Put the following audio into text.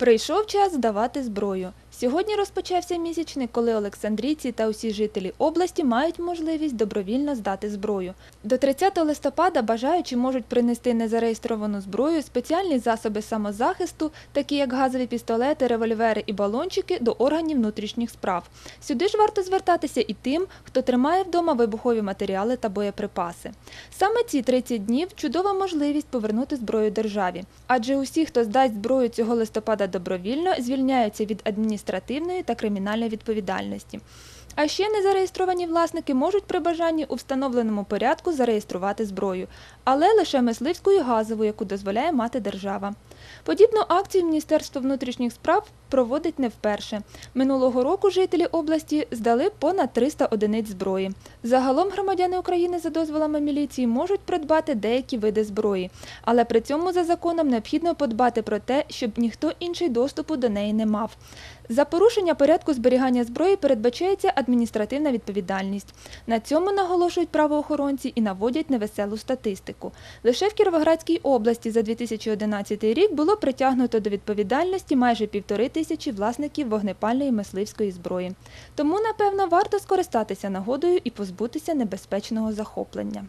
Прийшов час здавати зброю. Сьогодні розпочався місячник, коли Олександрійці та усі жителі області мають можливість добровільно здати зброю. До 30 листопада бажаючі можуть принести незареєстровану зброю, спеціальні засоби самозахисту, такі як газові пістолети, револьвери і балончики, до органів внутрішніх справ. Сюди ж варто звертатися і тим, хто тримає вдома вибухові матеріали та боєприпаси. Саме ці 30 днів чудова можливість повернути зброю державі, адже усі, хто здасть зброю цього листопада добровільно, звільняються від адміністративної та кримінальної відповідальності. А ще незареєстровані власники можуть при бажанні у встановленому порядку зареєструвати зброю, але лише мисливську і газову, яку дозволяє мати держава. Подібну акцію Міністерство внутрішніх справ проводить не вперше. Минулого року жителі області здали понад 300 одиниць зброї. Загалом громадяни України за дозволами міліції можуть придбати деякі види зброї, але при цьому за законом необхідно подбати про те, щоб ніхто інший доступу до неї не мав. За порушення порядку зберігання зброї передбачається адміністративна відповідальність. На цьому наголошують правоохоронці і наводять невеселу статистику. Лише в Кіровоградській області за 2011 рік було притягнуто до відповідальності майже півтори тисячі власників вогнепальної мисливської зброї. Тому, напевно, варто скористатися нагодою і позбутися небезпечного захоплення.